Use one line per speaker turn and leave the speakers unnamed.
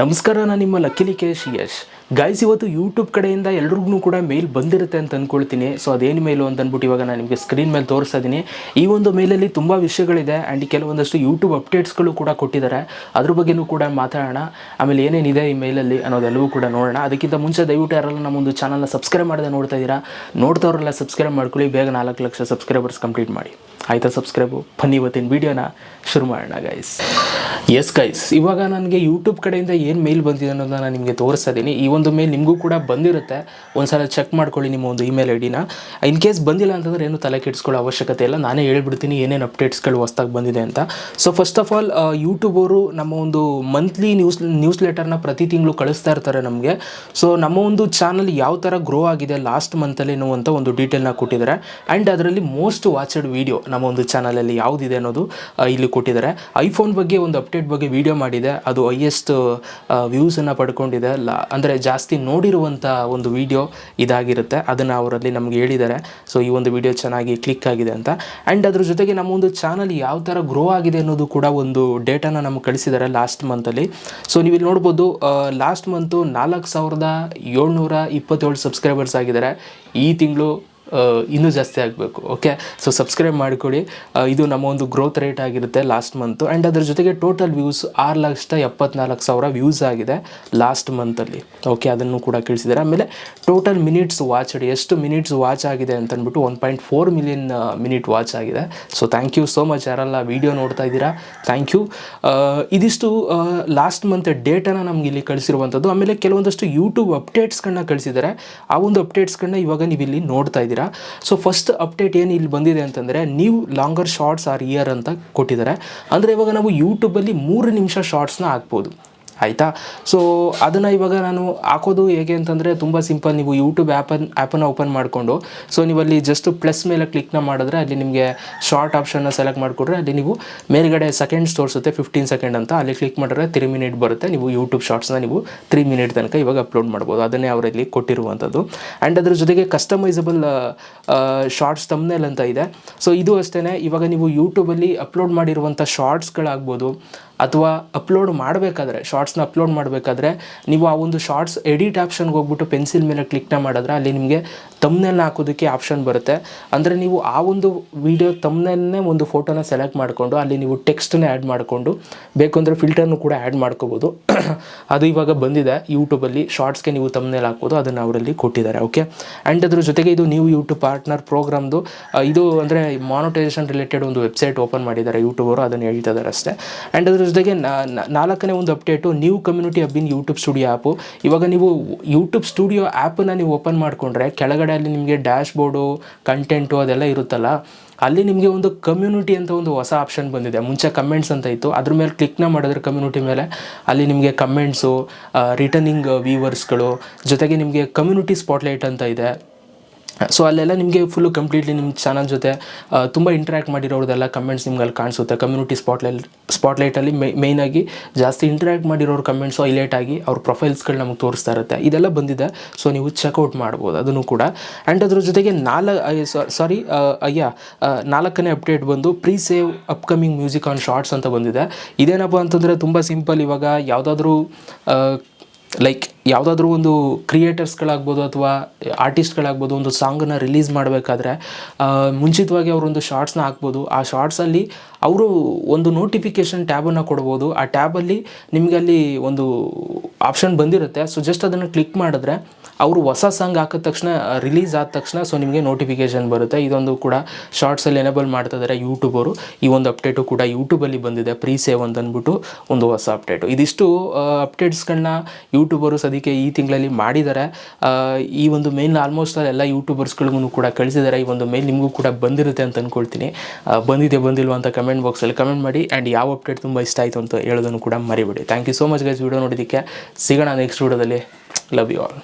ನಮಸ್ಕಾರ, ನಾನು ನಿಮ್ಮ ಲಕ್ಕಿಲಿ ಯಶ್. ಗೈಸ್ ಇವತ್ತು ಯೂಟ್ಯೂಬ್ ಕಡೆಯಿಂದ ಎಲ್ರಿಗೂ ಕೂಡ ಮೇಲ್ ಬಂದಿರುತ್ತೆ ಅಂತ ಅಂದ್ಕೊಳ್ತೀನಿ ಸೊ ಅದೇನು ಮೇಲು ಅಂತ ಅಂದ್ಬಿಟ್ಟು ಇವಾಗ ನಾನು ನಿಮಗೆ ಸ್ಕ್ರೀನ್ ಮೇಲೆ ತೋರಿಸ್ತಾ ಇದ್ದೀನಿ ಈ ಒಂದು ಮೇಲಲ್ಲಿ ತುಂಬ ವಿಷಯಗಳಿದೆ ಆ್ಯಂಡ್ ಕೆಲವೊಂದಷ್ಟು ಯೂಟ್ಯೂಬ್ ಅಪ್ಡೇಟ್ಸ್ಗಳು ಕೂಡ ಕೊಟ್ಟಿದ್ದಾರೆ. ಅದ್ರ ಬಗ್ಗೆನೂ ಕೂಡ ಮಾತಾಡೋಣ. ಆಮೇಲೆ ಏನೇನಿದೆ ಈ ಮೇಲಲ್ಲಿ ಅನ್ನೋದೆಲ್ಲವೂ ಕೂಡ ನೋಡೋಣ. ಅದಕ್ಕಿಂತ ಮುಂಚೆ ದಯವಿಟ್ಟು ಯಾರಲ್ಲ ನಮ್ಮ ಒಂದು ಚಾನಲ್ನ ಸಬ್ಸ್ಕ್ರೈಬ್ ಮಾಡದೆ ನೋಡ್ತಾ ಇದ್ದೀರಾ, ನೋಡ್ದವ್ರೆಲ್ಲ ಸಬ್ಸ್ಕ್ರೈಬ್ ಮಾಡ್ಕೊಳ್ಳಿ. ಬೇಗ ನಾಲ್ಕು ಲಕ್ಷ ಸಬ್ಸ್ಕ್ರೈಬರ್ಸ್ ಕಂಪ್ಲೀಟ್ ಮಾಡಿ. ಆಯಿತಾ ಸಬ್ಸ್ಕ್ರೈಬು ಬನ್ನಿ ಇವತ್ತಿನ ವೀಡಿಯೋನ ಶುರು ಮಾಡೋಣ ಗೈಸ್ ಎಸ್ ಗೈಸ್ ಇವಾಗ ನನಗೆ ಯೂಟ್ಯೂಬ್ ಕಡೆಯಿಂದ ಏನು ಮೇಲ್ ಬಂದಿದೆ ಅನ್ನೋದನ್ನ ನಾನು ನಿಮಗೆ ತೋರಿಸ್ತಾ ಇದ್ದೀನಿ ಈ ಒಂದು ಮೇಲ್ ನಿಮಗೂ ಕೂಡ ಬಂದಿರುತ್ತೆ. ಒಂದ್ಸಲ ಚೆಕ್ ಮಾಡ್ಕೊಳ್ಳಿ ನಿಮ್ಮ ಒಂದು ಇಮೇಲ್ ಐ ಡಿನ ಇನ್ ಕೇಸ್ ಬಂದಿಲ್ಲ ಅಂತಂದರೆ ಏನು ತಲೆ ಕೆಡಿಸ್ಕೊಳ್ಳೋ ಅವಶ್ಯಕತೆ ಇಲ್ಲ. ನಾನೇ ಹೇಳ್ಬಿಡ್ತೀನಿ ಏನೇನು ಅಪ್ಡೇಟ್ಸ್ಗಳು ಹೊಸ್ದಾಗಿ ಬಂದಿದೆ ಅಂತ. So first of all YouTube ಅವರು ನಮ್ಮ ಒಂದು ಮಂತ್ಲಿ ನ್ಯೂಸ್ ನ್ಯೂಸ್ ಲೆಟರ್ನ ಪ್ರತಿ ತಿಂಗಳು ಕಳಿಸ್ತಾ ಇರ್ತಾರೆ ನಮಗೆ. ಸೊ ನಮ್ಮ ಒಂದು ಚಾನಲ್ ಯಾವ ಥರ ಗ್ರೋ ಆಗಿದೆ ಲಾಸ್ಟ್ ಮಂತಲ್ಲಿ ಅಂತ ಒಂದು ಡೀಟೇಲ್ನ ಕೊಟ್ಟಿದ್ದಾರೆ. ಆ್ಯಂಡ್ ಅದರಲ್ಲಿ ಮೋಸ್ಟ್ ವಾಚಡ್ ವೀಡಿಯೋ ನಮ್ಮ ಒಂದು ಚಾನಲಲ್ಲಿ ಯಾವುದಿದೆ ಅನ್ನೋದು ಇಲ್ಲಿ ಕೊಟ್ಟಿದ್ದಾರೆ. ಐಫೋನ್ ಬಗ್ಗೆ ಒಂದು ಅಪ್ಡೇಟ್ ಬಗ್ಗೆ ವಿಡಿಯೋ ಮಾಡಿದೆ. ಅದು ಹೈಯೆಸ್ಟ್ ವ್ಯೂಸನ್ನು ಪಡ್ಕೊಂಡಿದೆ. ಲ, ಅಂದರೆ ಜಾಸ್ತಿ ನೋಡಿರುವಂಥ ಒಂದು ವಿಡಿಯೋ ಇದಾಗಿರುತ್ತೆ. ಅದನ್ನು ಅವರಲ್ಲಿ ನಮಗೆ ಹೇಳಿದ್ದಾರೆ. ಸೊ ಈ ಒಂದು ವಿಡಿಯೋ ಚೆನ್ನಾಗಿ ಕ್ಲಿಕ್ ಆಗಿದೆ ಅಂತ. ಆ್ಯಂಡ್ ಅದ್ರ ಜೊತೆಗೆ ನಮ್ಮ ಒಂದು ಚಾನಲ್ ಯಾವ ಥರ ಗ್ರೋ ಆಗಿದೆ ಅನ್ನೋದು ಕೂಡ ಒಂದು ಡೇಟಾನ ನಮ್ಗೆ ಕಳಿಸಿದ್ದಾರೆ ಲಾಸ್ಟ್ ಮಂತಲ್ಲಿ ಸೊ ನೀವು ಇಲ್ಲಿ ನೋಡ್ಬೋದು ಲಾಸ್ಟ್ ಮಂತು ನಾಲ್ಕು ಸಾವಿರದ ಏಳ್ನೂರ ಇಪ್ಪತ್ತೇಳು ಸಬ್ಸ್ಕ್ರೈಬರ್ಸ್ ಆಗಿದ್ದಾರೆ. ಈ ತಿಂಗಳು ಇನ್ನೂ ಜಾಸ್ತಿ ಆಗಬೇಕು ಓಕೆ ಸೊ ಸಬ್ಸ್ಕ್ರೈಬ್ ಮಾಡಿಕೊಳ್ಳಿ ಇದು ನಮ್ಮ ಒಂದು ಗ್ರೋತ್ ರೇಟ್ ಆಗಿರುತ್ತೆ ಲಾಸ್ಟ್ ಮಂತು ಆ್ಯಂಡ್ ಅದ್ರ ಜೊತೆಗೆ ಟೋಟಲ್ ವ್ಯೂಸ್ ಆರು ಲಕ್ಷದ ಎಪ್ಪತ್ನಾಲ್ಕು ಸಾವಿರ ವ್ಯೂಸ್ ಆಗಿದೆ ಲಾಸ್ಟ್ ಮಂತಲ್ಲಿ ಓಕೆ ಅದನ್ನು ಕೂಡ ಕಳಿಸಿದ್ದಾರೆ? ಆಮೇಲೆ ಟೋಟಲ್ ಮಿನಿಟ್ಸ್ ವಾಚ್ ಎಷ್ಟು ಮಿನಿಟ್ಸ್ ವಾಚ್ ಆಗಿದೆ ಅಂತ one point four million minute watch ಆಗಿದೆ. So thank you so much ಯಾರೆಲ್ಲ ವೀಡಿಯೋ ನೋಡ್ತಾ ಇದ್ದೀರಾ ಥ್ಯಾಂಕ್ ಯು ಇದಿಷ್ಟು ಲಾಸ್ಟ್ ಮಂತ್ ಡೇಟಾನ ನಮ್ಗೆ ಇಲ್ಲಿ ಕಳಿಸಿರುವಂಥದ್ದು ಆಮೇಲೆ ಕೆಲವೊಂದಷ್ಟು ಯೂಟ್ಯೂಬ್ ಅಪ್ಡೇಟ್ಸ್ಗಳನ್ನ ಕಳಿಸಿದ್ದಾರೆ. ಆ ಒಂದು ಅಪ್ಡೇಟ್ಸ್ಗಳನ್ನ ಇವಾಗ ನೀವು ಇಲ್ಲಿ ನೋಡ್ತಾ ಇದ್ದೀರಾ. ಸೊ ಫಸ್ಟ್ ಅಪ್ಡೇಟ್ ಏನು ಇಲ್ಲಿ ಬಂದಿದೆ ಅಂತಂದರೆ, ನೀವು ಲಾಂಗರ್ ಶಾರ್ಟ್ಸ್ ಆರ್ ಇಯರ್ ಅಂತ ಕೊಟ್ಟಿದ್ದಾರೆ. ಅಂದರೆ ಇವಾಗ ನಾವು ಯೂಟ್ಯೂಬಲ್ಲಿ ಮೂರು ನಿಮಿಷ ಶಾರ್ಟ್ಸ್ನ ಹಾಕ್ಬೋದು. ಆಯಿತಾ? ಸೊ ಅದನ್ನು ಇವಾಗ ನಾನು ಹಾಕೋದು ಹೇಗೆ ಅಂತಂದರೆ ತುಂಬ ಸಿಂಪಲ್ ನೀವು ಯೂಟ್ಯೂಬ್ ಆ್ಯಪನ್ ಆ್ಯಪನ್ನು ಓಪನ್ ಮಾಡಿಕೊಂಡು ಸೊ ನೀವು ಅಲ್ಲಿ ಜಸ್ಟ್ ಪ್ಲಸ್ ಮೇಲೆ ಕ್ಲಿಕ್ನ ಮಾಡಿದ್ರೆ ಅಲ್ಲಿ ನಿಮಗೆ ಶಾರ್ಟ್ ಆಪ್ಷನ್ನ ಸೆಲೆಕ್ಟ್ ಮಾಡಿಕೊಡ್ರೆ ಅಲ್ಲಿ ನೀವು ಮೇಲ್ಗಡೆ ಸೆಕೆಂಡ್ಸ್ ತೋರಿಸುತ್ತೆ ಫಿಫ್ಟೀನ್ ಸೆಕೆಂಡ್ ಅಂತ. ಅಲ್ಲಿ ಕ್ಲಿಕ್ ಮಾಡಿದ್ರೆ ತ್ರೀ ಮಿನಿಟ್ ಬರುತ್ತೆ. ನೀವು ಯೂಟ್ಯೂಬ್ ಶಾರ್ಟ್ಸ್ನ ನೀವು ತ್ರೀ ಮಿನಿಟ್ ತನಕ ಇವಾಗ ಅಪ್ಲೋಡ್ ಮಾಡ್ಬೋದು. ಅದನ್ನೇ ಅವರಲ್ಲಿ ಕೊಟ್ಟಿರುವಂಥದ್ದು. ಆ್ಯಂಡ್ ಅದ್ರ ಜೊತೆಗೆ ಕಸ್ಟಮೈಸಬಲ್ ಶಾರ್ಟ್ಸ್ ತಮ್ನೇಲ್ ಅಂತ ಇದೆ. ಸೊ ಇದು ಅಷ್ಟೇ ಇವಾಗ ನೀವು ಯೂಟ್ಯೂಬಲ್ಲಿ ಅಪ್ಲೋಡ್ ಮಾಡಿರುವಂಥ ಶಾರ್ಟ್ಸ್ಗಳಾಗ್ಬೋದು ಅಥವಾ ಅಪ್ಲೋಡ್ ಮಾಡಬೇಕಾದ್ರೆ ಶಾರ್ಟ್ಸ್ನ ಅಪ್ಲೋಡ್ ಮಾಡಬೇಕಾದ್ರೆ, ನೀವು ಆ ಒಂದು ಶಾರ್ಟ್ಸ್ ಎಡಿಟ್ ಆಪ್ಷನ್ಗೆ ಹೋಗ್ಬಿಟ್ಟು ಪೆನ್ಸಿಲ್ ಮೇಲೆ ಕ್ಲಿಕ್ನ ಮಾಡಿದ್ರೆ ಅಲ್ಲಿ ನಿಮಗೆ ತಮ್ನೆಲ್ನ ಹಾಕೋದಕ್ಕೆ ಆಪ್ಷನ್ ಬರುತ್ತೆ. ಅಂದರೆ ನೀವು ಆ ಒಂದು ವಿಡಿಯೋ ತಮ್ನೆಲ್ನೇ ಒಂದು ಫೋಟೋನ ಸೆಲೆಕ್ಟ್ ಮಾಡಿಕೊಂಡು ಅಲ್ಲಿ ನೀವು ಟೆಕ್ಸ್ಟನ್ನೇ ಆ್ಯಡ್ ಮಾಡಿಕೊಂಡು, ಬೇಕು ಅಂದರೆ ಫಿಲ್ಟರ್ನು ಕೂಡ ಆ್ಯಡ್ ಮಾಡ್ಕೋಬೋದು. ಅದು ಇವಾಗ ಬಂದಿದೆ ಯೂಟ್ಯೂಬಲ್ಲಿ ಶಾರ್ಟ್ಸ್ಗೆ ನೀವು ತಮ್ನೆಲ್ ಹಾಕ್ಬೋದು, ಅದನ್ನು ಅವರಲ್ಲಿ ಕೊಟ್ಟಿದ್ದಾರೆ ಓಕೆ ಆ್ಯಂಡ್ ಅದ್ರ ಜೊತೆಗೆ ಇದು ನ್ಯೂ ಯೂಟ್ಯೂಬ್ ಪಾರ್ಟ್ನರ್ ಪ್ರೋಗ್ರಾಮ್ದು ಇದು ಅಂದರೆ ಮಾನಿಟೈಸೇಷನ್ ರಿಲೇಟೆಡ್ ಒಂದು ವೆಬ್ಸೈಟ್ ಓಪನ್ ಮಾಡಿದ್ದಾರೆ ಯೂಟ್ಯೂಬರು ಅದನ್ನು ಹೇಳ್ತಾ ಇದ್ದಾರೆ ಅಷ್ಟೇ. ಆ್ಯಂಡ್ ಅದ್ರ ಜೊತೆಗೆ ನಾಲ್ಕನೇ ಒಂದು update new community hub in YouTube studio app ಇವಾಗ ನೀವು ಯೂಟ್ಯೂಬ್ ಸ್ಟುಡಿಯೋ ಆ್ಯಪನ್ನು ನೀವು ಓಪನ್ ಮಾಡಿಕೊಂಡ್ರೆ ಕೆಳಗಡೆ ಅಲ್ಲಿ ನಿಮಗೆ ಡ್ಯಾಶ್ ಬೋರ್ಡು ಕಂಟೆಂಟು ಅದೆಲ್ಲ ಇರುತ್ತಲ್ಲ, ಅಲ್ಲಿ ನಿಮಗೆ ಒಂದು ಕಮ್ಯುನಿಟಿ ಅಂತ ಒಂದು ಹೊಸ ಆಪ್ಷನ್ ಬಂದಿದೆ. ಮುಂಚೆ ಕಮೆಂಟ್ಸ್ ಅಂತ ಇತ್ತು. ಅದ್ರ ಮೇಲೆ ಕ್ಲಿಕ್ನ ಮಾಡಿದ್ರೆ ಕಮ್ಯುನಿಟಿ ಮೇಲೆ ಅಲ್ಲಿ ನಿಮಗೆ ಕಮೆಂಟ್ಸು ರಿಟರ್ನಿಂಗ್ ವ್ಯೂವರ್ಸ್ಗಳು ಜೊತೆಗೆ ನಿಮಗೆ ಕಮ್ಯುನಿಟಿ ಸ್ಪಾಟ್ಲೈಟ್ ಅಂತ ಇದೆ. ಸೊ ಅಲ್ಲೆಲ್ಲ ನಿಮಗೆ ಫುಲ್ಲು ಕಂಪ್ಲೀಟ್ಲಿ ನಿಮ್ಮ ಚಾನಲ್ ಜೊತೆ ತುಂಬ ಇಂಟ್ರ್ಯಾಕ್ಟ್ ಮಾಡಿರೋರ್ದೆಲ್ಲ ಕಮೆಂಟ್ಸ್ ನಿಮ್ಗೆ ಅಲ್ಲಿ ಕಾಣಿಸುತ್ತೆ ಕಮ್ಯುನಿಟಿ ಸ್ಪಾಟ್ಲೈಟ್ ಸ್ಪಾಟ್ಲೈಟಲ್ಲಿ ಮೈ ಆಗಿ ಜಾಸ್ತಿ ಇಂಟ್ರ್ಯಾಕ್ಟ್ ಮಾಡಿರೋರು ಕಮೆಂಟ್ಸು ಹೈಲೈಟ್ ಆಗಿ ಅವ್ರ ಪ್ರೊಫೈಲ್ಸ್ಗಳು ನಮಗೆ ತೋರಿಸ್ತಾ ಇರುತ್ತೆ. ಇದೆಲ್ಲ ಬಂದಿದೆ. ಸೊ ನೀವು ಚೆಕ್ಔಟ್ ಮಾಡ್ಬೋದು. ಅದನ್ನು ಕೂಡ. ಆ್ಯಂಡ್ ಅದ್ರ ಜೊತೆಗೆ ನಾಲ್ಕು ಸಾರಿ ಅಯ್ಯ ನಾಲ್ಕನೇ ಅಪ್ಡೇಟ್ ಬಂದು pre save upcoming music on shorts ಅಂತ ಬಂದಿದೆ. ಇದೇನಪ್ಪ ಅಂತಂದರೆ ತುಂಬ ಸಿಂಪಲ್ ಇವಾಗ ಯಾವುದಾದ್ರೂ ಲೈಕ್ ಯಾವುದಾದ್ರೂ ಒಂದು ಕ್ರಿಯೇಟರ್ಸ್ಗಳಾಗ್ಬೋದು ಅಥವಾ ಆರ್ಟಿಸ್ಟ್ಗಳಾಗ್ಬೋದು ಒಂದು ಸಾಂಗನ್ನು ರಿಲೀಸ್ ಮಾಡಬೇಕಾದ್ರೆ ಮುಂಚಿತವಾಗಿ ಅವರೊಂದು ಶಾರ್ಟ್ಸ್ನ ಹಾಕ್ಬೋದು. ಆ ಶಾರ್ಟ್ಸಲ್ಲಿ ಅವರು ಒಂದು ನೋಟಿಫಿಕೇಷನ್ ಟ್ಯಾಬನ್ನು ಕೊಡ್ಬೋದು. ಆ ಟ್ಯಾಬಲ್ಲಿ ನಿಮಗೆ ಅಲ್ಲಿ ಒಂದು ಆಪ್ಷನ್ ಬಂದಿರುತ್ತೆ. ಸೊ ಜಸ್ಟ್ ಅದನ್ನು ಕ್ಲಿಕ್ ಮಾಡಿದ್ರೆ ಅವರು ಹೊಸ ಸಾಂಗ್ ಹಾಕಿದ ತಕ್ಷಣ ರಿಲೀಸ್ ಆದ ತಕ್ಷಣ ಸೊ ನಿಮಗೆ ನೋಟಿಫಿಕೇಷನ್ ಬರುತ್ತೆ. ಇದೊಂದು ಕೂಡ ಶಾರ್ಟ್ಸಲ್ಲಿ ಎನೇಬಲ್ ಮಾಡ್ತಾ ಇದ್ದಾರೆ ಯೂಟ್ಯೂಬರು ಈ ಒಂದು ಅಪ್ಡೇಟು ಕೂಡ ಯೂಟ್ಯೂಬಲ್ಲಿ ಬಂದಿದೆ. ಪ್ರೀ ಸೇವ್ ಅಂತ ಅಂದ್ಬಿಟ್ಟು ಒಂದು ಹೊಸ ಅಪ್ಡೇಟು ಇದಿಷ್ಟು ಅಪ್ಡೇಟ್ಸ್ಗಳನ್ನ ಯೂಟ್ಯೂಬರು ಅದಕ್ಕೆ ಈ ತಿಂಗಳಲ್ಲಿ ಮಾಡಿದ್ದಾರೆ. ಈ ಒಂದು ಮೇಲ್ ಆಲ್ಮೋಸ್ಟ್ ಎಲ್ಲ ಯೂಟ್ಯೂಬರ್ಸ್ಗಳಿಗೂ ಕೂಡ ಕಳಿಸಿದ್ದಾರೆ. ಈ ಒಂದು ಮೇಲ್ ನಿಮಗೂ ಕೂಡ ಬಂದಿರುತ್ತೆ ಅಂತ ಅಂದ್ಕೊಳ್ತೀನಿ ಬಂದಿದೆ ಬಂದಿಲ್ವ ಅಂತ ಕಮೆಂಟ್ ಬಾಕ್ಸಲ್ಲಿ ಕಮೆಂಟ್ ಮಾಡಿ. ಆ್ಯಂಡ್ ಯಾವ ಅಪ್ಡೇಟ್ ತುಂಬ ಇಷ್ಟ ಆಯಿತು ಅಂತ ಹೇಳೋದನ್ನು ಕೂಡ ಮರಿಬೇಡಿ. Thank you so much guys video ನೋಡಿದ್ದಕ್ಕೆ ಸಿಗೋಣ ನೆಕ್ಸ್ಟ್ ವಿಡಿಯೋದಲ್ಲಿ ಲವ್ ಯು ಆಲ್